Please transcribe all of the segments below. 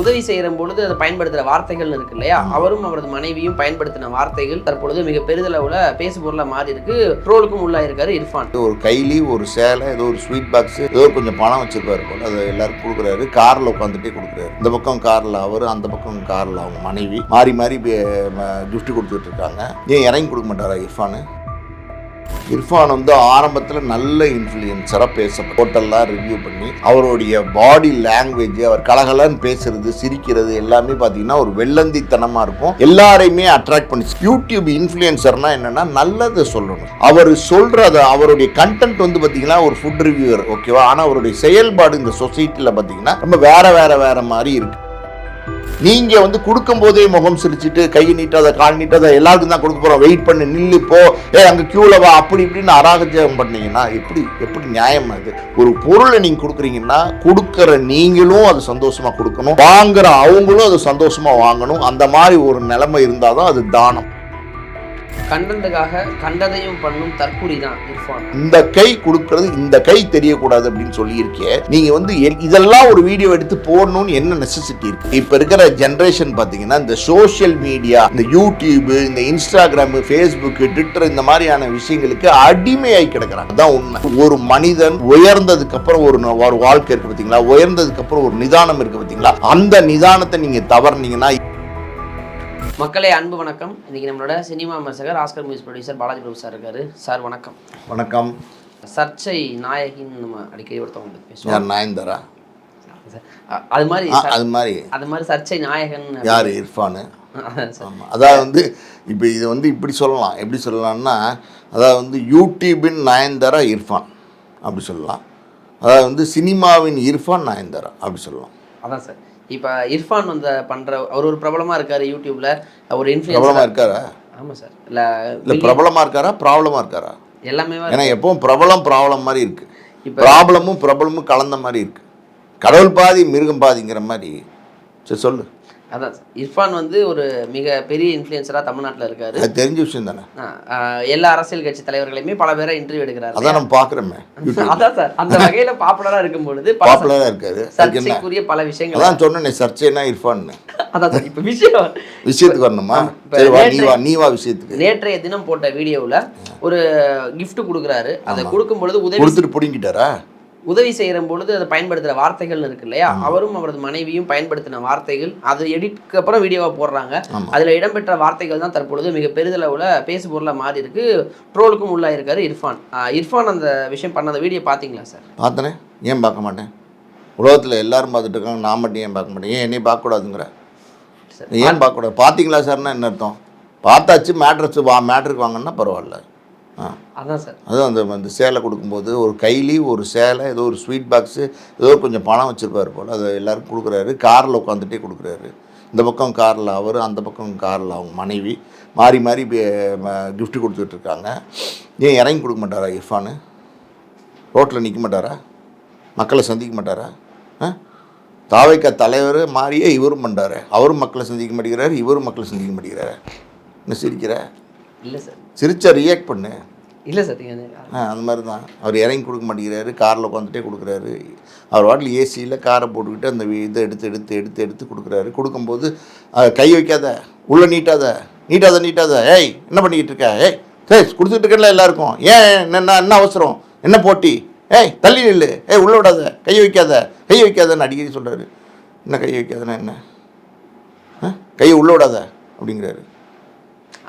உதவி செய்கிற பொழுது அதை பயன்படுத்துகிற வார்த்தைகள் இருக்கு இல்லையா? அவரும் அவரது மனைவியும் பயன்படுத்தின வார்த்தைகள் தற்பொழுது மிக பெரிதளவில் பேசு பொருளாக மாறி இருக்கு ட்ரோலுக்கும் உள்ளாயிருக்காரு இர்ஃபான். ஒரு கைலி ஒரு சேலை ஏதோ ஒரு ஸ்வீட் பாக்ஸ் ஏதோ கொஞ்சம் பணம் வச்சிருப்பாரு போல. அதை எல்லாரும் கொடுக்குறாரு. கார்ல உட்காந்துட்டே கொடுக்குறாரு. இந்த பக்கம் கார்ல அவர் அந்த பக்கம் கார்ல அவங்க மனைவி. மாறி மாறி கிஃப்ட் கொடுத்துட்டு இருக்காங்க. ஏன் இறங்கி கொடுக்க மாட்டாரா இர்ஃபானு? இர்ஃபான் வந்து ஆரம்பத்தில் நல்ல இன்ஃப்ளூயன்ஸராக பேச ஹோட்டல்லாம் ரிவ்யூ பண்ணி அவருடைய பாடி லாங்குவேஜ் அவர் கலகலன்னு பேசுறது சிரிக்கிறது எல்லாமே பார்த்தீங்கன்னா ஒரு வெள்ளந்தித்தனமாக இருக்கும். எல்லாரையுமே அட்ராக்ட் பண்ணி யூடியூப் இன்ஃப்ளூயன்சர்னா என்னன்னா நல்லதை சொல்லணும். அவர் சொல்கிறத அவருடைய கண்டென்ட் வந்து பார்த்தீங்கன்னா ஒரு ஃபுட் ரிவ்யூவர் ஓகேவா ஆனால் அவருடைய செயல்பாடு இந்த சொசைட்டியில் பார்த்தீங்கன்னா ரொம்ப வேற வேற வேற மாதிரி இருக்கு. நீங்கள் வந்து கொடுக்கும் போதே முகம் சிரிச்சிட்டு கை நீட்டாத கால் நீட்டாத எல்லாருக்கும் தான் கொடுக்க போகிறோம் வெயிட் பண்ணி நில்லு போ. ஏ அங்கே கியூவில் வா அப்படி இப்படின்னு அராகஜம் பண்ணீங்கன்னா எப்படி எப்படி நியாயம் அது ஒரு பொருளை நீங்கள் கொடுக்குறீங்கன்னா கொடுக்குற நீங்களும் அது சந்தோஷமாக கொடுக்கணும். வாங்குற அவங்களும் அது சந்தோஷமாக வாங்கணும். அந்த மாதிரி ஒரு நிலைமை இருந்தாதான் அது தானம். கண்டதுக்காக கண்டதையும் பண்ணும் தற்குறி தான் இர்ஃபான். இந்த கை கொடுக்கறது இந்த கை தெரியக்கூடாது அப்படின்னு சொல்லியிருக்கே. நீங்க வந்து இதெல்லாம் ஒரு வீடியோ எடுத்து போடணும்னு என்ன நெசசிட்டி இருக்கு? இப்ப இருக்கிற ஜென்ரேஷன் பாத்தீங்கன்னா இந்த சோஷியல் மீடியா இந்த யூடியூப் இந்த இன்ஸ்டாகிராம் ஃபேஸ்புக் ட்விட்டர் இந்த மாதிரியான விஷயங்களுக்கு அடிமையாய் கிடக்குறாங்க. அதான் உண்மை. ஒரு மனிதன் உயர்ந்ததுக்கு அப்புறம் ஒரு ஒரு வாழ்க்கை இருக்கு பாத்தீங்களா உயர்ந்ததுக்கு அப்புறம் ஒரு நிதானம் இருக்கு பாத்தீங்களா அந்த நிதானத்தை நீங்க தவறுனீங்கன்னா மக்களே அன்பு வணக்கம். இன்னைக்கு நம்மளோட சினிமா விமர்சகர் Oscar music producer Balaji Prabhu sir இருக்காரு. சார் வணக்கம். வணக்கம். சர்ச்சை நாயகின்னு நம்ம அடிக்கடி ஒருத்தவங்க பேசுவோம். அ- அது மாதிரி அது மாதிரி. அது மாதிரி சர்ச்சை நாயகன். யார்? இர்ஃபானு. அதாவது வந்து இப்போ இது வந்து இப்படி சொல்லலாம். எப்படி சொல்லலாம்னா அதாவது வந்து யூடியூபின் நயன்தாரா இர்ஃபான். அப்படி சொல்லலாம். அதாவது வந்து சினிமாவின் இர்ஃபான் நயன்தாரா. அப்படி சொல்லலாம். அதான் சார். இப்போ இர்ஃபான் வந்து பண்ற அவர் ஒரு பிரபலமா இருக்காரு யூடியூப்ல ஒரு பிரபலமாக இன்ஃபுளுசர் இருக்காரா? ஆமா சார். இல்ல இல்லை பிரபலமாக இருக்காரா? ப்ராப்ளமாக இருக்காரா? எல்லாமே ஏன்னா எப்பவும் பிரபலம் ப்ராப்ளம் மாதிரி இருக்கு. இப்ப- ப்ராப்ளமும் பிரபலமும் கலந்த மாதிரி இருக்கு. கடவுள் பாதி மிருகம் பாதிங்கிற மாதிரி. சரி சொல்லு. அதான். இர்ஃபான் வந்து ஒரு மிக பெரிய இன்ஃப்ளூயன்சரா தமிழ்நாட்டுல இருக்காரு. அது தெரிஞ்ச விஷயம் தானே? எல்லா அரசியல் கட்சி தலைவர்களையுமே பல பேரை இன்டர்வியூ எடுக்கிறாரு. அதான் நம்ம பார்க்குறோமே அதான் சார் அந்த வகையில பாப்புலரா இருக்கும் பொழுது பல பாப்புலராக இருக்காரு. சர்ச்சைக்குரிய பல விஷயங்கள். அதான் சொன்னேனே சர்ச்சைனா இர்ஃபான்னு. அதான் சார் இப்ப விஷயம். விஷயத்துக்கு வரணுமா? நீ வா விஷயத்துக்கு. நேற்றைய தினம் போட்ட வீடியோவுல ஒரு gift கொடுக்குறாரு. அதை கொடுக்கும் பொழுது உதவி கொடுத்துட்டு பிடிங்கிட்டாரா? உதவி செய்கிற பொழுது அதை பயன்படுத்துகிற வார்த்தைகள் இருக்கு இல்லையா? அவரும் அவரது மனைவியும் பயன்படுத்தின வார்த்தைகள் அது எடிட்க்கு அப்புறம் வீடியோவை போடுறாங்க. அதில் இடம்பெற்ற வார்த்தைகள் தான் தற்பொழுது மிக பெரிதளவில் பேசு பொருளாக மாறி இருக்கு. ட்ரோலுக்கும் உள்ளாயிருக்காரு இர்ஃபான். இர்ஃபான் அந்த விஷயம் பண்ண அந்த வீடியோ பார்த்தீங்களா சார்? பார்த்தனே. ஏன் பார்க்க மாட்டேன்? உலகத்தில் எல்லாரும் பார்த்துட்டு இருக்காங்க. நான் மட்டும் ஏன் பார்க்க மாட்டேன்? ஏன் என்னையும் பார்க்கக்கூடாதுங்கிற. ஏன் பார்க்கக்கூடாது? பார்த்தீங்களா சார்னா என்ன அர்த்தம்? பார்த்தாச்சு மேட்ரஸ் வா மேட்ருக்கு வாங்கன்னா பரவாயில்ல. அதான் சார். அதுவும் அந்த அந்த சேலை கொடுக்கும்போது ஒரு கைலி ஒரு சேலை ஏதோ ஒரு ஸ்வீட் பாக்ஸு ஏதோ கொஞ்சம் பணம் வச்சுருப்பாரு போல் அதை எல்லாருக்கும் கொடுக்குறாரு. காரில் உட்காந்துட்டே கொடுக்குறாரு. இந்த பக்கம் காரில் அவர் அந்த பக்கம் காரில் அவங்க மனைவி. மாறி மாறி கிஃப்ட் கொடுத்துட்ருக்காங்க ஏன் இறங்கி கொடுக்க மாட்டாரா இர்ஃபானு? ரோட்டில் நிற்க மாட்டாரா? மக்களை சந்திக்க மாட்டாரா? ஆ? தாவைக்கா தலைவர் மாறியே இவரும் பண்ணுறாரு அவரும் மக்களை சந்திக்க மாட்டேங்கிறாரு இவரும் மக்களை சந்திக்க மாட்டேங்கிறாரு. என்ன சிரிக்கிற? இல்லை சார். சிரிச்சா ரியாக்ட் பண்ணு. இல்லை சார் ஆ அந்த மாதிரி தான் அவர் இறங்கி கொடுக்க மாட்டேங்கிறாரு காரில் உட்காந்துட்டே கொடுக்குறாரு. அவர் வாட்டில் ஏசியில் காரை போட்டுக்கிட்டு அந்த இதை எடுத்து எடுத்து எடுத்து எடுத்து கொடுக்குறாரு. கொடுக்கும்போது கை வைக்காத உள்ளே நீட்டாத நீட்டாத நீட்டாத ஏய் என்ன பண்ணிக்கிட்டு இருக்க? ஏய் சரி கொடுத்துட்டு இருக்கல எல்லாருக்கும். ஏன் என்ன என்ன அவசரம்? என்ன போட்டி? ஏய் தள்ளி நில்லு. ஏய் உள்ளே விடாத கை வைக்காத கை வைக்காதன்னு அடிக்கடி சொல்கிறாரு என்ன கை வைக்காதன்னா என்ன? ஆ கையை உள்ளே விடாத அப்படிங்கிறாரு.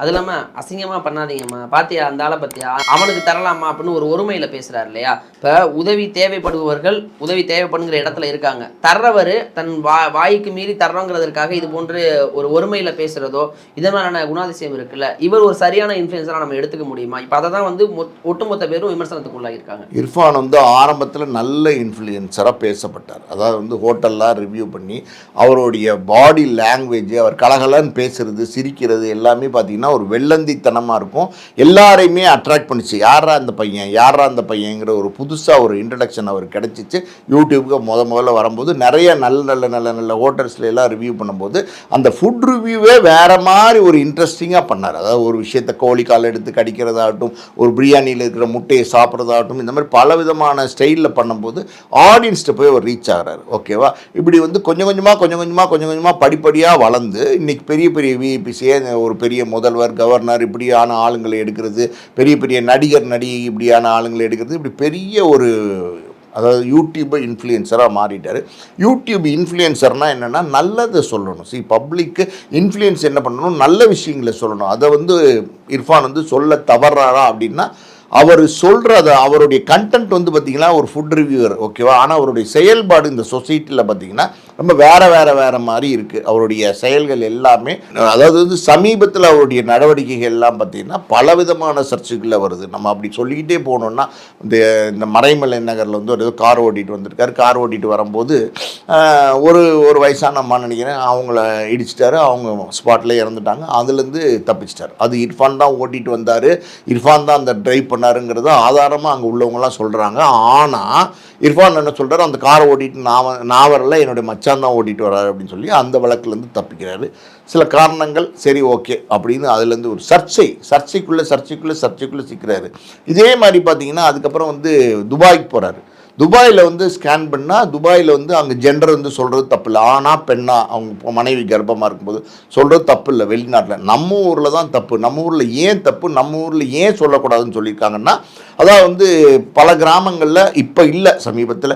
அது இல்லாம அசிங்கமா பண்ணாதீங்கம்மா. பாத்தியா அந்த ஆளை பத்தியா? அவனுக்கு தரலாமா அப்படின்னு ஒரு ஒருமையில பேசுறாரு இல்லையா? இப்ப உதவி தேவைப்படுபவர்கள் உதவி தேவைப்படுங்கிற இடத்துல இருக்காங்க. தர்றவர் தன் வா வாய்க்கு மீறி தர்றோங்கிறதுக்காக இது போன்று ஒரு ஒருமையில பேசுறதோ இது மாதிரியான குணாதிசயம் இருக்குல்ல? இவர் ஒரு சரியான இன்ஃபுளுசரா நம்ம எடுத்துக்க முடியுமா? இப்ப அதை தான் வந்து ஒட்டுமொத்த பேரும் விமர்சனத்துக்குள்ளாகிருக்காங்க இர்ஃபான் வந்து ஆரம்பத்தில் நல்ல இன்ஃப்ளூயன்சராக பேசப்பட்டார். அதாவது வந்து ஹோட்டல்லாம் ரிவ்யூ பண்ணி அவருடைய பாடி லாங்குவேஜ் அவர் கலகலன்னு பேசுறது சிரிக்கிறது எல்லாமே பார்த்தீங்கன்னா பார்த்தீங்கன்னா ஒரு வெள்ளந்தித்தனமாக இருக்கும். எல்லாரையுமே அட்ராக்ட் பண்ணிச்சு. யாரா அந்த பையன்? யாரா அந்த பையங்கிற ஒரு புதுசாக ஒரு இன்ட்ரடக்ஷன் அவர் கிடச்சிச்சு. யூடியூப்க்கு முத முதல்ல வரும்போது நிறைய நல்ல நல்ல நல்ல நல்ல ஹோட்டல்ஸ்ல எல்லாம் ரிவ்யூ பண்ணும்போது அந்த ஃபுட் ரிவ்யூவே வேற மாதிரி ஒரு இன்ட்ரெஸ்டிங்காக பண்ணார். அதாவது ஒரு விஷயத்தை கோழி கால் எடுத்து கடிக்கிறதாகட்டும் ஒரு பிரியாணியில் இருக்கிற முட்டையை சாப்பிட்றதாகட்டும் இந்த மாதிரி பல விதமான ஸ்டைலில் பண்ணும்போது ஆடியன்ஸ்ட்டு போய் அவர் ரீச் ஆகிறாரு. ஓகேவா இப்படி வந்து கொஞ்சம் கொஞ்சமாக கொஞ்சம் கொஞ்சமாக கொஞ்சம் கொஞ்சமாக படிப்படியாக வளர்ந்து இன்றைக்கி பெரிய பெரிய விஐபிசியே ஒரு பெரிய முதல்வர் கவர்னர் இப்படியான ஆளுங்களை எடுக்கிறது பெரிய பெரிய நடிகர் நடிகை இப்படியான ஆளுங்களை எடுக்கிறது இப்படி பெரிய ஒரு அதாவது யூடியூப் இன்ஃப்ளூயன்சராக மாறிட்டார். யூடியூப் இன்ஃப்ளூயன்சர்னால் என்னென்னா நல்லதை சொல்லணும். சி பப்ளிக்கு இன்ஃப்ளூயன்ஸ் என்ன பண்ணணும்? நல்ல விஷயங்களை சொல்லணும். அதை வந்து இர்ஃபான் வந்து சொல்ல தவறாரா அப்படின்னா அவர் சொல்கிறத அவருடைய கண்டென்ட் வந்து பார்த்திங்கன்னா ஒரு ஃபுட் ரிவ்யூவர் ஓகேவா ஆனால் அவருடைய செயல்பாடு இந்த சொசைட்டியில் பார்த்திங்கன்னா ரொம்ப வேற வேற வேற மாதிரி இருக்குது அவருடைய செயல்கள் எல்லாமே அதாவது வந்து சமீபத்தில் அவருடைய நடவடிக்கைகள் எல்லாம் பார்த்திங்கன்னா பலவிதமான சர்ச்சைகளில் வருது. நம்ம அப்படி சொல்லிக்கிட்டே போனோம்னா இந்த இந்த மறைமலை நகரில் வந்து ஒரு கார் ஓட்டிட்டு வந்திருக்காரு. கார் ஓட்டிட்டு வரும்போது ஒரு ஒரு வயசான அம்மா நினைக்கிறேன். அவங்கள இடிச்சிட்டாரு. அவங்க ஸ்பாட்ல இறந்துட்டாங்க. அதுலேருந்து தப்பிச்சிட்டாரு. அது இர்ஃபான் தான் ஓட்டிட்டு வந்தார். இர்ஃபான் தான் அந்த ட்ரைவ் பண்ணாருங்கிறது ஆதாரமாக அங்கே உள்ளவங்கலாம் சொல்கிறாங்க ஆனால் இர்ஃபான் என்ன சொல்கிறார் அந்த காரை ஓட்டிட்டு நான் நான் வரல. என்னுடைய மச்சான் தான் ஓட்டிட்டு வராரு அப்படின்னு சொல்லி அந்த வழக்குலேருந்து தப்பிக்கிறாரு. சில காரணங்கள் சரி ஓகே அப்படின்னு அதுலேருந்து ஒரு சர்ச்சை சர்ச்சைக்குள்ளே சர்ச்சைக்குள்ளே சர்ச்சைக்குள்ளே சிக்கிறாரு. இதே மாதிரி பார்த்தீங்கன்னா அதுக்கப்புறம் வந்து துபாய்க்கு போகிறாரு துபாயில் வந்து ஸ்கேன் பண்ணால் துபாயில் வந்து அங்கே ஜெண்டர் வந்து சொல்கிறது தப்பு இல்லை. ஆனா பெண்ணா அவங்க மனைவி கர்ப்பமாக இருக்கும்போது சொல்கிறது தப்பு இல்லை வெளிநாட்டில். நம்ம ஊரில் தான் தப்பு. நம்ம ஊரில் ஏன் தப்பு? நம்ம ஊரில் ஏன் சொல்லக்கூடாதுன்னு சொல்லியிருக்காங்கன்னா அதான் வந்து பல கிராமங்களில் இப்போ இல்லை சமீபத்தில்.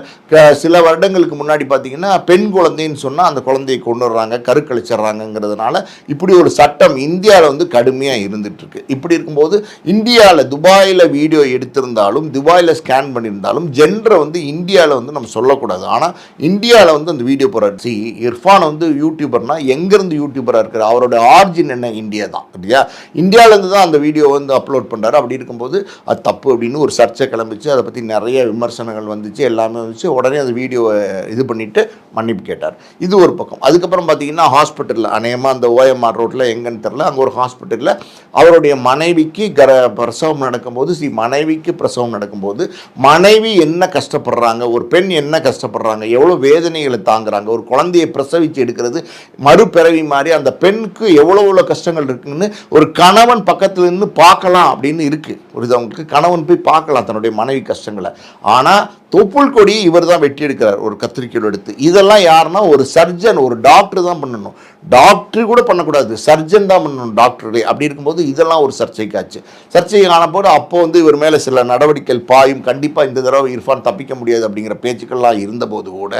சில வருடங்களுக்கு முன்னாடி பார்த்தீங்கன்னா பெண் குழந்தைன்னு சொன்னால் அந்த குழந்தையை கொண்டு வர்றாங்க கருக்கழிச்சிட்றாங்கங்கிறதுனால இப்படி ஒரு சட்டம் இந்தியாவில் வந்து கடுமையாக இருந்துகிட்ருக்கு இப்படி இருக்கும்போது இந்தியாவில் துபாயில் வீடியோ எடுத்திருந்தாலும் துபாயில் ஸ்கேன் பண்ணியிருந்தாலும் ஜென்டரை வந்து இந்தியாவில் வந்து நம்ம சொல்லக்கூடாது. ஆனால் இந்தியாவில் வந்து அந்த வீடியோ போகிறார் சி இர்ஃபான் வந்து யூடியூபர்னா எங்கேருந்து யூடியூபராக இருக்கார்? அவரோட ஆர்ஜின் என்ன? இந்தியா தான் இல்லையா இந்தியாவிலேருந்து தான் அந்த வீடியோ வந்து அப்லோட் பண்ணுறாரு அப்படி இருக்கும்போது அது தப்பு அப்படின்னு ஒரு சர்ச்சை கிளம்பிச்சு அதை பற்றி நிறைய விமர்சனங்கள் வந்துச்சு எல்லாமே வந்துச்சு. உடனே அந்த வீடியோவை இது பண்ணிவிட்டு மன்னிப்பு கேட்டார். இது ஒரு பக்கம். அதுக்கப்புறம் பார்த்தீங்கன்னா ஹாஸ்பிட்டலில் அநேகமாக அந்த ஓஎம்ஆர் ரோட்டில் எங்கன்னு தெரில அங்கே ஒரு ஹாஸ்பிட்டலில் அவருடைய மனைவிக்கு கர பிரசவம் நடக்கும்போது சி மனைவிக்கு பிரசவம் நடக்கும்போது மனைவி என்ன கஷ்டப்படுறாங்க ஒரு பெண் என்ன கஷ்டப்படுறாங்க எவ்வளோ வேதனைகளை தாங்குறாங்க ஒரு குழந்தையை பிரசவித்து எடுக்கிறது மறுபிறவி மாதிரி அந்த பெண்ணுக்கு எவ்வளோ எவ்வளோ கஷ்டங்கள் இருக்குன்னு ஒரு கணவன் பக்கத்தில் இருந்து பார்க்கலாம் அப்படின்னு இருக்குது ஒரு அவங்களுக்கு கணவன் போய் பார்க்கலாம் தன்னுடைய மனைவி கஷ்டங்களை. ஆனால் தொப்புள் கொடி இவர் தான் வெட்டி எடுக்கிறார் ஒரு கத்திரிக்கையில் எடுத்து. இதெல்லாம் யாருன்னா ஒரு சர்ஜன் ஒரு டாக்டர் தான் பண்ணணும். டாக்டர் கூட பண்ணக்கூடாது சர்ஜன் தான் பண்ணணும் டாக்டரு அப்படி இருக்கும்போது இதெல்லாம் ஒரு சர்ச்சைக்காச்சு. சர்ச்சைக்கு ஆனபோது அப்போ வந்து இவர் மேலே சில நடவடிக்கைகள் பாயும். கண்டிப்பாக இந்த தடவை இர்ஃபான் தப்பிக்க முடியாது அப்படிங்கிற பேச்சுக்கள்லாம் இருந்தபோது கூட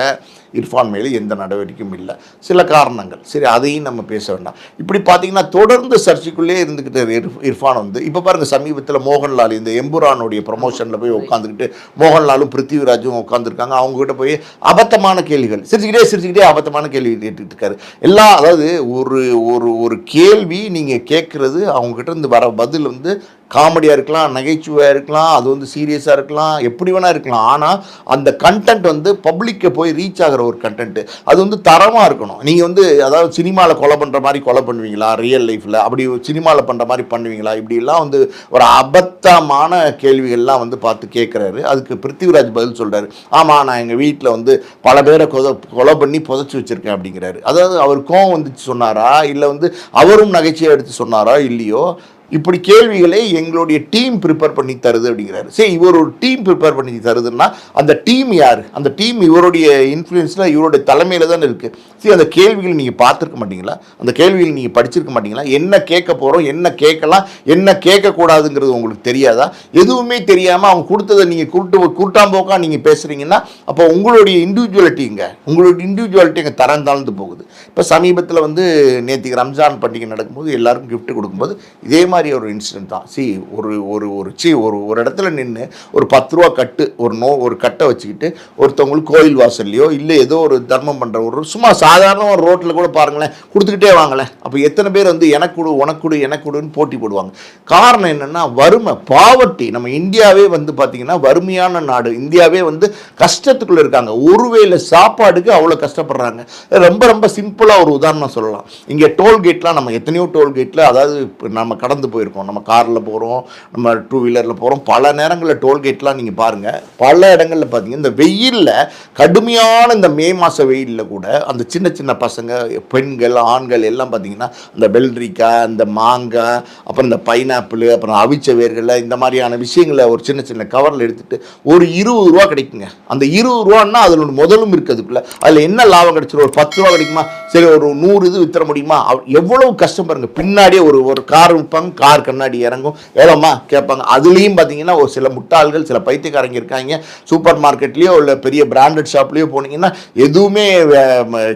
இர்ஃபான் மேலே எந்த நடவடிக்கையும் இல்லை. சில காரணங்கள். சரி அதையும் நம்ம பேச வேண்டாம். இப்படி பார்த்தீங்கன்னா தொடர்ந்து சர்ச்சைக்குள்ளே இருந்துக்கிட்ட இர்- இர்ஃபான் வந்து இப்போ பாருங்க சமீபத்தில் மோகன்லால் இந்த எம்புரானுடைய ப்ரமோஷனில் போய் உட்காந்துக்கிட்டு மோகன்லாலும் பிருத்திவிராஜும் உட்காந்துருக்காங்க அவங்ககிட்ட போய் அபத்தமான கேள்விகள். சிரிச்சுக்கிட்டே சிரிச்சுக்கிட்டே அபத்தமான கேள்வி கேட்டுட்டு இருக்காரு எல்லா அதாவது ஒரு ஒரு ஒரு கேள்வி நீங்கள் கேட்குறது அவங்ககிட்ட இருந்து வர பதில் வந்து காமெடியாக இருக்கலாம் நகைச்சுவையாக இருக்கலாம் அது வந்து சீரியஸாக இருக்கலாம் எப்படி வேணால் இருக்கலாம். ஆனால் அந்த கண்டென்ட் வந்து பப்ளிக்கை போய் ரீச் ஆகிற ஒரு கண்டென்ட்டு அது வந்து தரமாக இருக்கணும். நீங்கள் வந்து அதாவது சினிமாவில் கொலை பண்ணுற மாதிரி கொலை பண்ணுவீங்களா? ரியல் லைஃப்பில் அப்படி சினிமாவில் பண்ணுற மாதிரி பண்ணுவீங்களா? இப்படிலாம் வந்து ஒரு அபத்தமான கேள்விகள்லாம் வந்து பார்த்து கேட்குறாரு அதுக்கு பிருத்திவிராஜ் பதில் சொல்கிறாரு ஆமாம் நான் எங்கள் வீட்டில் வந்து பல பேரை கொத கொலை பண்ணி புதைச்சி வச்சுருக்கேன் அப்படிங்கிறாரு. அதாவது அவர் கோவம் வந்துச்சு சொன்னாரா? இல்லை வந்து அவரும் நகைச்சியை எடுத்து சொன்னாரா? இல்லையோ? இப்படி கேள்விகளை எங்களுடைய டீம் ப்ரிப்பேர் பண்ணி தருது அப்படிங்கிறாரு. சரி இவர் ஒரு டீம் ப்ரிப்பேர் பண்ணி தருதுன்னா அந்த டீம் யார்? அந்த டீம் இவருடைய இன்ஃப்ளூயன்ஸில் இவருடைய தலைமையில் தான் இருக்குது சரி அந்த கேள்விகள் நீங்கள் பார்த்துருக்க மாட்டீங்களா? அந்த கேள்விகள் நீங்கள் படிச்சிருக்க மாட்டீங்களா? என்ன கேட்க போகிறோம் என்ன கேட்கலாம் என்ன கேட்கக்கூடாதுங்கிறது உங்களுக்கு தெரியாதா? எதுவுமே தெரியாமல் அவங்க கொடுத்ததை நீங்கள் கூட்டு கூட்டாம்போக்காக நீங்கள் பேசுகிறீங்கன்னா அப்போ உங்களுடைய இண்டிவிஜுவலிட்டிங்க உங்களுடைய இண்டிவிஜுவாலிட்டி அங்கே தரம் தாழ்ந்து போகுது. இப்போ சமீபத்தில் வந்து நேற்றுக்கு ரம்ஜான் பண்டிகை நடக்கும்போது எல்லாருக்கும் கிஃப்ட் கொடுக்கும்போது இதே மாதிரி ஒரு இன்சிடென்ட் தான். சி ஒரு ஒரு ஒரு சி ஒரு ஒரு இடத்துல நின்று ஒரு பத்து ரூபா கட்டு ஒரு நோ ஒரு கட்டை வச்சுக்கிட்டு ஒருத்தவங்களுக்கு கோயில் வாசல்லையோ இல்லை ஏதோ ஒரு தர்மம் பண்ணுற ஒரு சும்மா சாதாரண ஒரு ரோட்டில் கூட பாருங்களேன் கொடுத்துக்கிட்டே வாங்களேன். அப்போ எத்தனை பேர் வந்து எனக்கு கொடு உனக்கு கொடு எனக்கு கொடுன்னு போட்டி போடுவாங்க. காரணம் என்னென்னா வறுமை பாவர்ட்டி நம்ம இந்தியாவே வந்து பார்த்திங்கன்னா வறுமையான நாடு. இந்தியாவே வந்து கஷ்டத்துக்குள்ளே இருக்காங்க. ஒருவேளை சாப்பாடுக்கு அவ்வளோ கஷ்டப்படுறாங்க. ரொம்ப ரொம்ப சிம்பிளாக ஒரு உதாரணம் சொல்லலாம். இங்கே டோல்கேட்லாம் நம்ம எத்தனையோ டோல்கேட்டில் அதாவது நம்ம கடந்து போயிருக்கோம் நம்ம காரில் போகிறோம் நம்ம டூ வீலரில் போகிறோம் பல நேரங்களில் டோல்கேட்லாம் நீங்கள் பாருங்கள் பல இடங்களில் பார்த்தீங்கன்னா இந்த வெயிலில் கடுமையான இந்த மே மாத வெயிலில் கூட அந்த சின்ன சின்ன பசங்க பெண்கள் ஆண்கள் எல்லாம் பார்த்தீங்கன்னா இந்த வெள்ளரிக்காய் இந்த மாங்காய் அப்புறம் இந்த பைனாப்பிள் அப்புறம் அவிச்ச வேர்களை இந்த மாதிரியான விஷயங்களை ஒரு சின்ன சின்ன கவரில் எடுத்துகிட்டு ஒரு இருபது ரூபா கிடைக்குங்க. அந்த இருபது ரூபான்னா அதில் முதலும் இருக்கிறதுக்குள்ள அதில் என்ன லாபம் கிடைச்சிடும் ஒரு பத்து ரூபா கிடைக்குமா? சரி ஒரு நூறு இது வித்துற முடியுமா? எவ்வளவு கஷ்டம் பாருங்க. பின்னாடியே ஒரு ஒரு கார் விற்பாங்க கார் கண்ணாடி இறங்கும். ஏலம்மா கேட்பாங்க. அதுலேயும் பார்த்தீங்கன்னா ஒரு சில முட்டாள்கள் சில பைத்தியக்காரங்க இருக்காங்க. சூப்பர் மார்க்கெட்லேயோ இல்லை பெரிய பிராண்டட் ஷாப்லேயோ போனீங்கன்னா எதுவுமே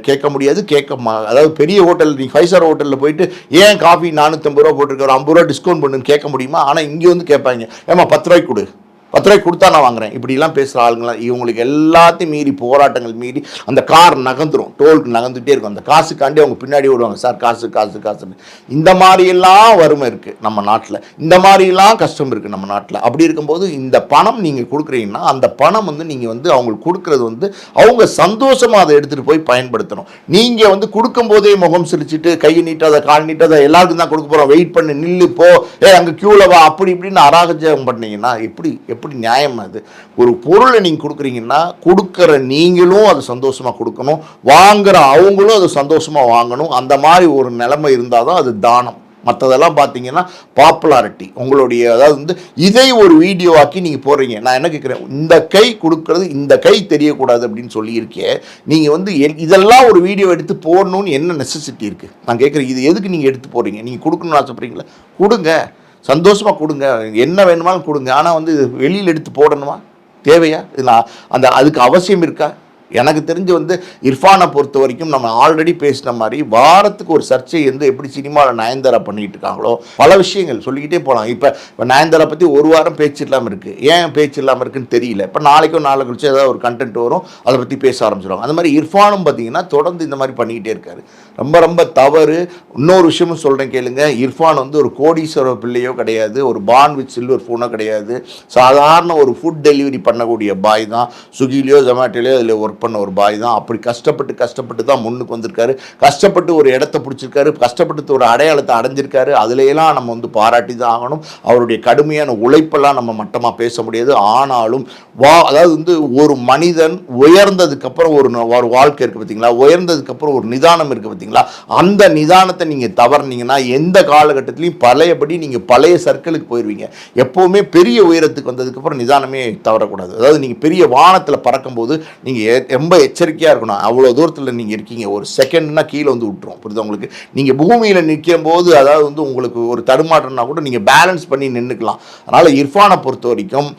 கேட்க முடியாது. கேட்க மா அதாவது பெரிய ஹோட்டல் நீங்கள் ஃபைவ் ஸ்டார் ஹோட்டலில் போயிட்டு ஏன் காஃபி நானூற்றம்பது ரூபா போட்டிருக்க ஒரு ஐம்பது ரூபா டிஸ்கவுண்ட் பண்ணுன்னு கேட்க முடியுமா? ஆனால் இங்கே வந்து கேட்பாங்க. ஏமா பத்து ரூபாய்க்கு கொடு. பத்து ரூபாய் கொடுத்தா நான் வாங்குறேன். இப்படிலாம் பேசுகிற ஆளுங்களாம் இவங்களுக்கு எல்லாத்தையும் மீறி போராட்டங்கள் மீறி அந்த கார் நகர்ந்துடும் டோலுக்கு நகர்ந்துகிட்டே இருக்கும். அந்த காசுக்காண்டி அவங்க பின்னாடி விடுவாங்க சார் காசு காசு காசுன்னு. இந்த மாதிரியெல்லாம் வறுமை இருக்குது நம்ம நாட்டில். இந்த மாதிரிலாம் கஷ்டம் இருக்குது நம்ம நாட்டில். அப்படி இருக்கும்போது இந்த பணம் நீங்கள் கொடுக்குறீங்கன்னா அந்த பணம் வந்து நீங்கள் வந்து அவங்களுக்கு கொடுக்குறது வந்து அவங்க சந்தோஷமாக அதை எடுத்துகிட்டு போய் பயன்படுத்தணும். நீங்கள் வந்து கொடுக்கும்போதே முகம் சிரிச்சிட்டு கையை நீட்டாத கால் நீட்டாத எல்லாருக்கும் தான் கொடுக்க போகிறோம் வெயிட் பண்ணி நில்லு போ. ஏ அங்கே க்யூவில் வா. அப்படி இப்படின்னு அராகஜம் பண்ணீங்கன்னா எப்படி எப்படி நியாயம் அது? ஒரு பொருளை நீங்கள் கொடுக்குறீங்கன்னா கொடுக்குற நீங்களும் அது சந்தோஷமாக கொடுக்கணும். வாங்குகிற அவங்களும் அது சந்தோஷமாக வாங்கணும். அந்த மாதிரி ஒரு நிலைமை இருந்தால் தான் அது தானம். மற்றதெல்லாம் பார்த்தீங்கன்னா பாப்புலாரிட்டி உங்களுடைய அதாவது வந்து இதை ஒரு வீடியோவாக்கி நீங்கள் போடுறீங்க. நான் என்ன கேட்குறேன் இந்த கை கொடுக்கறது இந்த கை தெரியக்கூடாது அப்படின்னு சொல்லியிருக்கே. நீங்கள் வந்து இதெல்லாம் ஒரு வீடியோ எடுத்து போடணும்னு என்ன நெசசிட்டி இருக்குது நான் கேட்குறேன் இது எதுக்கு நீங்கள் எடுத்து போடுறீங்க? நீங்கள் கொடுக்கணும்னு ஆசைப்படுறீங்களா? கொடுங்க. சந்தோஷமாக கொடுங்க. என்ன வேணுமாலும் கொடுங்க. ஆனால் வந்து வெளியில் எடுத்து போடணுமா? தேவையா? இதில் அந்த அதுக்கு அவசியம் இருக்கா? எனக்கு தெரிஞ்சு வந்து இர்ஃபானை பொறுத்த வரைக்கும் நம்ம ஆல்ரெடி பேசின மாதிரி வாரத்துக்கு ஒரு சர்ச்சை வந்து எப்படி சினிமாவில் நயன்தாரா பண்ணிகிட்டு இருக்காங்களோ பல விஷயங்கள் சொல்லிக்கிட்டே போகலாம். இப்போ இப்போ நயன்தாரா பற்றி ஒரு வாரம் பேச்சு இல்லாமல் இருக்குது ஏன் பேச்சு இல்லாமல் இருக்குன்னு தெரியல. இப்போ நாளைக்கும் நாளை கழிச்சு ஏதாவது ஒரு கண்டென்ட் வரும் அதை பற்றி பேச ஆரம்பிச்சிடுவாங்க அந்த மாதிரி இர்ஃபானும் பார்த்தீங்கன்னா தொடர்ந்து இந்த மாதிரி பண்ணிக்கிட்டே இருக்காரு. ரொம்ப ரொம்ப தவறு. இன்னொரு விஷயமும் சொல்கிறேன் கேளுங்க. இர்ஃபான் வந்து ஒரு கோடீஸ்வர பிள்ளையோ கிடையாது. ஒரு பான் வித் சில்வர் ஃபோனோ கிடையாது. சாதாரண ஒரு ஃபுட் டெலிவரி பண்ணக்கூடிய பாய் தான். ஸ்விக்கிலேயோ ஜொமேட்டோலையோ அதில் ஒர்க் பண்ண ஒரு பாய் தான். அப்படி கஷ்டப்பட்டு கஷ்டப்பட்டு தான் முன்னுக்கு வந்திருக்காரு. கஷ்டப்பட்டு ஒரு இடத்த பிடிச்சிருக்காரு. கஷ்டப்பட்டு ஒரு அடையாளத்தை அடைஞ்சிருக்காரு. அதுலையெல்லாம் நம்ம வந்து பாராட்டி தான் ஆகணும். அவருடைய கடுமையான உழைப்பெல்லாம் நம்ம மட்டமாக பேச முடியாது. ஆனாலும் வா அதாவது வந்து ஒரு மனிதன் உயர்ந்ததுக்கப்புறம் ஒரு ஒரு வாழ்க்கை இருக்குது பார்த்தீங்களா உயர்ந்ததுக்கப்புறம் ஒரு நிதானம் இருக்குது பார்த்தீங்களா அந்த நிதானத்தை நீங்கள் தவறுனீங்கன்னா எந்த காலகட்டத்திலையும் பழையபடி நீங்கள் பழைய சர்க்கிளுக்கு போயிடுவீங்க எப்போவுமே பெரிய உயரத்துக்கு வந்ததுக்கப்புறம் நிதானமே தவறக்கூடாது. அதாவது நீங்கள் பெரிய வானத்தில் பறக்கும்போது நீங்கள் ரொம்ப எச்சரிக்கையாக இருக்கணும். அவ்வளோ தூரத்தில் நீங்கள் இருக்கீங்க. ஒரு செகண்ட்னா கீழே வந்து விட்டுரும். புரியுதா உங்களுக்கு? நீங்கள் பூமியில் நிற்கும் போது அதாவது வந்து உங்களுக்கு ஒரு தடுமாற்றம்னா கூட நீங்கள் பேலன்ஸ் பண்ணி நின்றுக்கலாம் அதனால் இர்ஃபானை பொறுத்த வரைக்கும்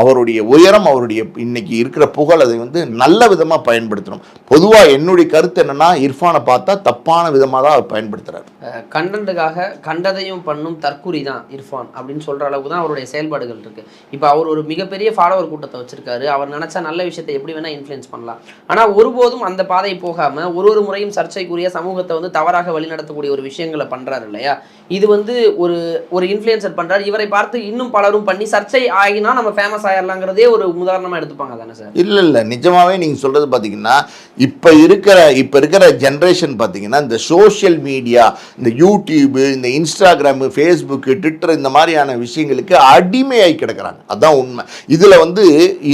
அவருடைய உயரம் அவருடைய இன்னைக்கு இருக்கிற புகழ் அதை வந்து நல்ல விதமாக பயன்படுத்தணும். பொதுவாக என்னுடைய கருத்து என்னன்னா இர்ஃபானை பார்த்தா தப்பான விதமாக தான் அவர் பயன்படுத்துறாரு. கண்டென்ட்டுக்காக கண்டதையும் பண்ணும் தற்குறி தான் இர்ஃபான் அப்படின்னு சொல்ற அளவுக்கு தான் அவருடைய செயல்பாடுகள் இருக்கு. இப்போ அவர் ஒரு மிகப்பெரிய ஃபாலோவர் கூட்டத்தை வச்சிருக்காரு. அவர் நினைச்சா நல்ல விஷயத்தை எப்படி வேணா இன்ஃப்ளூயன்ஸ் பண்ணலாம். ஆனா ஒருபோதும் அந்த பாதை போகாம ஒரு ஒரு முறையும் சர்ச்சைக்குரிய சமூகத்தை வந்து தவறாக வழிநடத்தக்கூடிய ஒரு விஷயங்களை பண்றாரு இல்லையா? இது வந்து ஒரு ஒரு இன்ஃப்ளூயன்சர் பண்றாரு. இவரை பார்த்து இன்னும் பலரும் பண்ணி சர்ச்சை ஆகினா நம்ம ஃபேமஸ் ஆயிடலாங்கிறதே ஒரு உதாரணமா எடுத்துப்பாங்க தானே சார்? இல்லை இல்லை. நிஜமாவே நீங்கள் சொல்கிறது பார்த்தீங்கன்னா இப்போ இருக்கிற இப்போ இருக்கிற ஜென்ரேஷன் பார்த்தீங்கன்னா பார்த்தீங்கன்னா இந்த சோஷியல் மீடியா இந்த யூடியூபு இந்த இன்ஸ்டாகிராமு ஃபேஸ்புக்கு ட்விட்டர் இந்த மாதிரியான விஷயங்களுக்கு அடிமையாகி கிடக்கிறாங்க. அதுதான் உண்மை. இதில் வந்து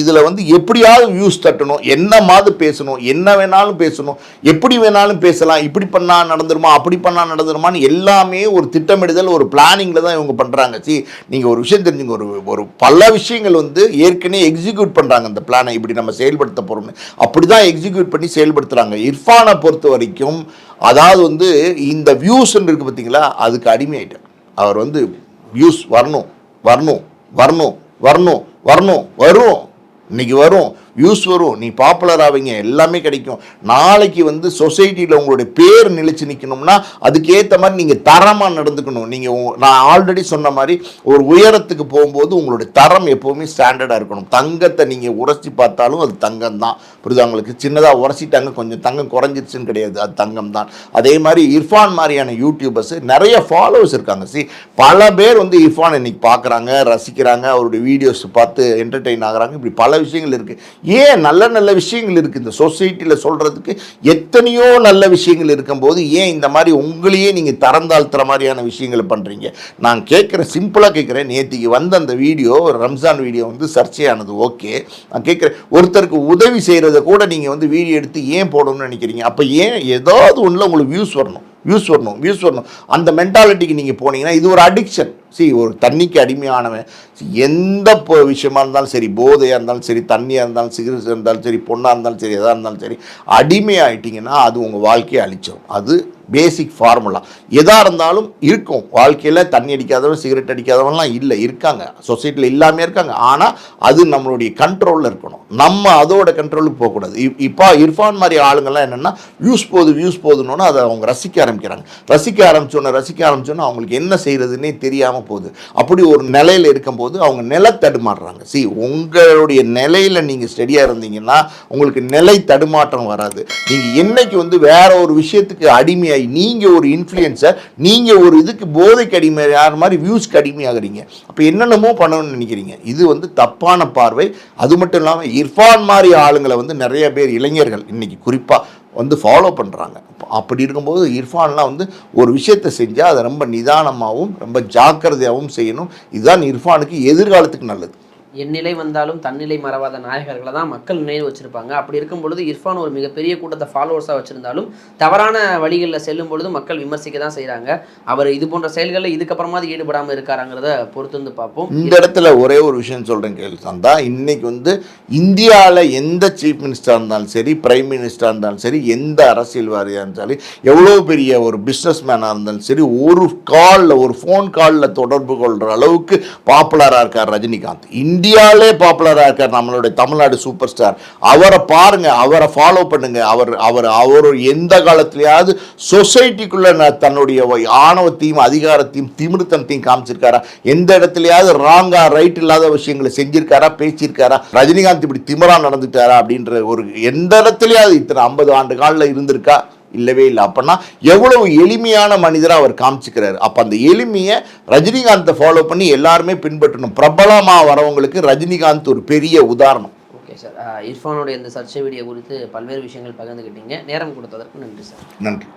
இதில் வந்து எப்படியாவது வியூஸ் தட்டணும். என்ன மாதிரி பேசணும்? என்ன வேணாலும் பேசணும். எப்படி வேணாலும் பேசலாம். இப்படி பண்ணால் நடந்துருமா? அப்படி பண்ணால் நடந்துருமான்னு எல்லாமே ஒரு திட்டமிடுதல் ஒரு பிளானிங்கில் தான் இவங்க பண்ணுறாங்க சி நீங்கள் ஒரு விஷயம் தெரிஞ்சுங்க. ஒரு ஒரு பல விஷயங்கள் வந்து ஏற்கனவே எக்ஸிக்யூட் பண்ணுறாங்க அந்த பிளானை இப்படி நம்ம செயல்படுத்த போகிறோம்னு அப்படி தான் எக்ஸிக்யூட் பண்ணி செயல்படுத்துகிறாங்க இர்ஃபானை பொறுத்த வரைக்கும் அதாவது வந்து இந்த வியூஸ்ன்னு இருக்குது பார்த்தீங்களா அதுக்கு அடிமையாயிட்டார். அவர் வந்து வியூஸ் வரணும் வரணும் வரணும் வரணும் வரணும் வரும் இன்னைக்கு வரும் வியூஸ் வரும். நீ பாப்புலர் ஆவீங்க எல்லாமே கிடைக்கும். நாளைக்கு வந்து சொசைட்டியில் உங்களுடைய பேர் நிலைச்சு நிற்கணும்னா அதுக்கேற்ற மாதிரி நீங்கள் தரமாக நடந்துக்கணும். நீங்கள் நான் ஆல்ரெடி சொன்ன மாதிரி ஒரு உயரத்துக்கு போகும்போது உங்களுடைய தரம் எப்போவுமே ஸ்டாண்டர்டாக இருக்கணும். தங்கத்தை நீங்கள் உரைச்சி பார்த்தாலும் அது தங்கம் தான் புரியுதா உங்களுக்கு? சின்னதாக உரைச்சிட்டாங்க கொஞ்சம் தங்கம் குறைஞ்சிருச்சுன்னு கிடையாது. அது தங்கம் தான் அதே மாதிரி இர்ஃபான் மாதிரியான யூடியூபர்ஸ் நிறைய ஃபாலோவர்ஸ் இருக்காங்க. சி பல பேர் வந்து இர்ஃபான் இன்னைக்கு பார்க்குறாங்க ரசிக்கிறாங்க அவருடைய வீடியோஸ் பார்த்து என்டர்டெயின் ஆகுறாங்க. இப்படி பல விஷயங்கள் இருக்குது ஏன் நல்ல நல்ல விஷயங்கள் இருக்குது இந்த சொசைட்டியில் சொல்கிறதுக்கு எத்தனையோ நல்ல விஷயங்கள் இருக்கும்போது ஏன் இந்த மாதிரி உங்களையே நீங்கள் தரந்தாழ்த்துற மாதிரியான விஷயங்களை பண்ணுறீங்க நான் கேட்குறேன் சிம்பிளாக கேட்குறேன். நேற்றுக்கு வந்த அந்த வீடியோ ரம்ஜான் வீடியோ வந்து சர்ச்சையானது ஓகே. நான் கேட்குறேன் ஒருத்தருக்கு உதவி செய்கிறத கூட நீங்கள் வந்து வீடியோ எடுத்து ஏன் போடணும்னு நினைக்கிறீங்க? அப்போ ஏன் ஏதாவது ஒன்றில் உங்களுக்கு வியூஸ் வரணும். வியூஸ் வரணும் வியூஸ் வரணும். அந்த மென்டாலிட்டிக்கு நீங்கள் போனீங்கன்னா இது ஒரு அடிக்ஷன் சி ஒரு தண்ணிக்கு அடிமையானவன். எந்த விஷயமா இருந்தாலும் சரி போதையாக இருந்தாலும் சரி தண்ணியாக இருந்தாலும் சிகரெட் இருந்தாலும் சரி பொண்ணாக இருந்தாலும் சரி எதாக இருந்தாலும் சரி அடிமையாயிட்டிங்கன்னா அது உங்கள் வாழ்க்கையை அழிச்சிடும் அது பேசிக் ஃபார்முலா எதாக இருந்தாலும் இருக்கும். வாழ்க்கையில் தண்ணி அடிக்காதவன் சிகரெட் அடிக்காதவன்லாம் இல்லை இருக்காங்க. சொசைட்டியில் இல்லாமே இருக்காங்க. ஆனால் அது நம்மளுடைய கண்ட்ரோலில் இருக்கணும். நம்ம அதோட கண்ட்ரோலுக்கு போகக்கூடாது. இப்- இப்போ இர்ஃபான் மாதிரி ஆளுங்கள்லாம் என்னென்னா வியூஸ் போகுது வியூஸ் போகுதுன்னு அதை அவங்க ரசிக்க ஆரம்பிக்கிறாங்க. ரசிக்க ஆரம்பிச்சோன்னே ரசிக்க ஆரம்பிச்சோன்னே அவங்களுக்கு என்ன செய்கிறதுனே தெரியாமல் போகுது அப்படி ஒரு நிலையில் இருக்கும்போது அவங்க நிலை தடுமாறுறாங்க. சி உங்களுடைய நிலையில் நீங்கள் ஸ்டெடியாக இருந்தீங்கன்னா உங்களுக்கு நிலை தடுமாற்றம் வராது. நீங்கள் என்னைக்கு வந்து வேற ஒரு விஷயத்துக்கு அடிமையாகி நீங்கள் ஒரு இன்ஃப்ளூயன்ஸை நீங்கள் ஒரு இதுக்கு போதைக்கு அடிமை யார் மாதிரி வியூஸ்க்கு அடிமையாகிறீங்க அப்போ என்னென்னமோ பண்ணணும்னு நினைக்கிறீங்க. இது வந்து தப்பான பார்வை. அது மட்டும் இல்லாமல் இர்ஃபான் மாதிரி ஆளுங்களை வந்து நிறைய பேர் இளைஞர்கள் இன்னைக்கு குறிப்பாக வந்து ஃபாலோ பண்ணுறாங்க அப்படி இருக்கும்போது இர்ஃபான்லாம் வந்து ஒரு விஷயத்தை செஞ்சால் அதை ரொம்ப நிதானமாகவும் ரொம்ப ஜாக்கிரதையாகவும் செய்யணும். இதுதான் இர்ஃபானுக்கு எதிர்காலத்துக்கு நல்லது. எந்நிலை வந்தாலும் தன்னிலை மறவாத நாயகர்களை தான் மக்கள் நினைவு வச்சிருப்பாங்க. அப்படி இருக்கும் பொழுது இர்ஃபான் ஒரு மிகப்பெரிய கூட்டத்தை ஃபாலோவர்ஸாக வச்சிருந்தாலும் தவறான வழிகளில் செல்லும் பொழுது மக்கள் விமர்சிக்க தான் செய்கிறாங்க அவர் இது போன்ற செயல்களில் இதுக்கப்புறமாவது ஈடுபடாமல் இருக்காராங்கிறத பொறுத்து வந்து பார்ப்போம். இந்த இடத்துல ஒரே ஒரு விஷயம் சொல்கிறேன் கேள்வி சந்தா. இன்னைக்கு வந்து இந்தியாவில் எந்த சீஃப் மினிஸ்டராக இருந்தாலும் சரி பிரைம் மினிஸ்டராக இருந்தாலும் சரி எந்த அரசியல்வாதியாக இருந்தாலும் எவ்வளோ பெரிய ஒரு பிஸ்னஸ் மேனாக இருந்தாலும் சரி ஒரு காலில் ஒரு ஃபோன் காலில் தொடர்பு கொள்கிற அளவுக்கு பாப்புலராக இருக்கார் ரஜினிகாந்த். இந்தியாவிலே பாப்புலராக இருக்கார் நம்மளுடைய தமிழ்நாடு சூப்பர் ஸ்டார் அவரை பாருங்கள் அவரை ஃபாலோ பண்ணுங்கள் அவர் அவர் அவர் எந்த காலத்துலையாவது சொசைட்டிக்குள்ளே தன்னுடைய ஆணவத்தையும் அதிகாரத்தையும் திமிர்த்தனத்தையும் காமிச்சிருக்காரா? எந்த இடத்துலையாவது ராங்கா ரைட் இல்லாத விஷயங்களை செஞ்சிருக்காரா? பேசியிருக்காரா? ரஜினிகாந்த் இப்படி திமிரா நடந்துட்டாரா? அப்படின்ற ஒரு எந்த இடத்துலையாவது இத்தனை ஐம்பது ஆண்டு காலில் இருந்திருக்கா? இல்லவே இல்லை. அப்போனா எவ்வளவு எளிமையான மனிதராக அவர் காமிச்சிக்கிறாரு. அப்போ அந்த எளிமையை ரஜினிகாந்தை ஃபாலோ பண்ணி எல்லாருமே பின்பற்றணும். பிரபலமாக வரவங்களுக்கு ரஜினிகாந்த் ஒரு பெரிய உதாரணம். ஓகே சார் இர்ஃபானுடைய இந்த சர்ச்சை வீடியோ குறித்து பல்வேறு விஷயங்கள் பகிர்ந்துக்கிட்டீங்க நேரம் கொடுத்ததற்கு நன்றி சார் நன்றி.